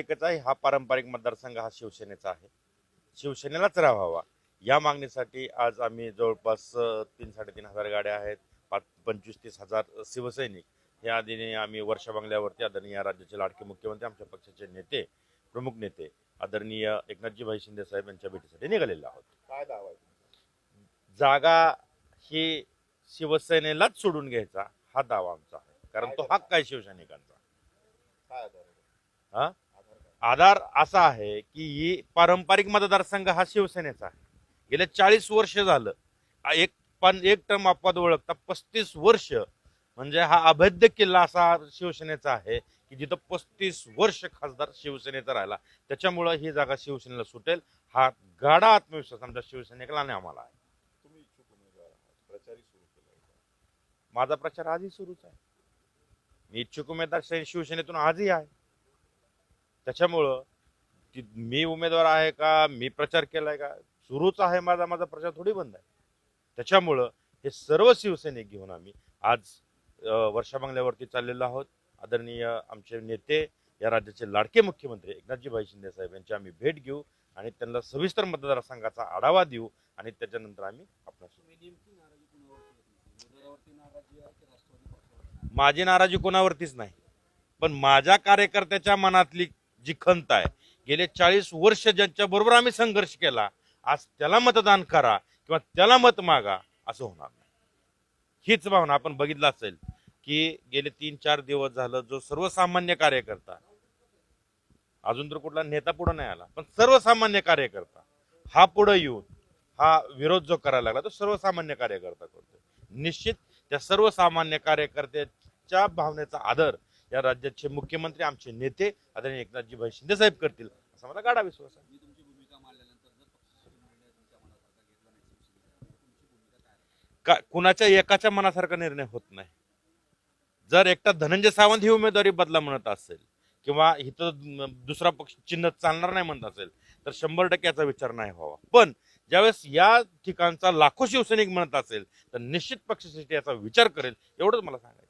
एकच आहे हा पारंपरिक मतदारसंघ हा शिवसेनेचा आहे. शिवसेनेलाच राहावा. या मागणीसाठी आज आम्ही जवळपास तीन साडेतीन हजार गाड्या आहेत पाच पंचवीस तीस हजार शिवसैनिक. या आधीने आम्ही वर्षा बंगल्यावरती आदरणीय राज्याचे लाडके मुख्यमंत्री आमच्या पक्षाचे नेते प्रमुख नेते आदरणीय एकनाथजीभाई शिंदे साहेब यांच्या भेटीसाठी निघालेलो आहोत. काय दावा? जागा ही शिवसेनेलाच सोडून घ्यायचा हा दावा आमचा आहे. कारण तो हक्क आहे शिवसैनिकांचा? हा? आधार असा आहे की ही पारंपरिक मतदारसंघ हा शिवसेनेचा आहे. गेल्या चाळीस वर्ष झालं. एक पण एक टर्म अपवाद ओळखता पस्तीस वर्ष. म्हणजे हा अभेद्य किल्ला असा शिवसेनेचा आहे की जिथं पस्तीस वर्ष खासदार शिवसेनेचा राहिला. त्याच्यामुळं ही जागा शिवसेनेला सुटेल. हा गाढा आत्मविश्वास आमच्या शिवसैनिकाला आणि आम्हाला आहे. माझा प्रचार आजही सुरूच आहे. मी इच्छुक उमेदवार शिवसेनेतून आजही आहे. त्याच्यामुळं ती- मी उमेदवार आहे का मी प्रचार केलाय का सुरूच आहे माझा माझा प्रचार थोडी बंद आहे. त्याच्यामुळं हे सर्व शिवसैनिक घेऊन आम्ही आज वर्षा बंगल्यावरती चाललेलो आहोत. आदरणीय आमचे नेते या राज्याचे लाडके मुख्यमंत्री एकनाथजीभाई शिंदे साहेब यांची आम्ही भेट घेऊ आणि त्यांना सविस्तर मतदारसंघाचा आढावा देऊ आणि त्याच्यानंतर आम्ही आपला माझी नाराजी कोणावरतीच नाही. पण माझ्या कार्यकर्त्याच्या मनातली जी खंत आहे. गेले चाळीस वर्ष ज्यांच्या बरोबर आम्ही संघर्ष केला आज त्याला मतदान करा किंवा त्याला मत मागा असं होणार नाही. हीच भावना आपण बघितलं असेल की गेले तीन चार दिवस झालं जो सर्वसामान्य कार्यकर्ता अजून तर कुठला नेता पुढे नाही आला पण सर्वसामान्य कार्यकर्ता हा पुढे येऊन हा विरोध जो करायला लागला तो सर्वसामान्य कार्यकर्ता करतो निश्चित त्या सर्वसामान्य कार्यकर्त्याच्या भावनेचा आदर या राज्याचे मुख्यमंत्री आमचे नेते आदरणीय एकनाथजीभाई शिंदे साहेब करतील. असा मला गाडा विश्वास आहे. भूमिका का कुणाच्या एकाच्या मनासारखा निर्णय होत नाही. जर एकटा धनंजय सावंत ही उमेदवारी बदला म्हणत असेल किंवा इथं दुसरा पक्ष चिन्ह चालणार नाही म्हणत असेल तर शंभर टक्के याचा विचार नाही व्हावा. पण ज्यावेळेस या ठिकाणचा लाखो शिवसैनिक म्हणत असेल तर निश्चित पक्षश्रेष्ठी याचा विचार करेल एवढंच मला सांगायचं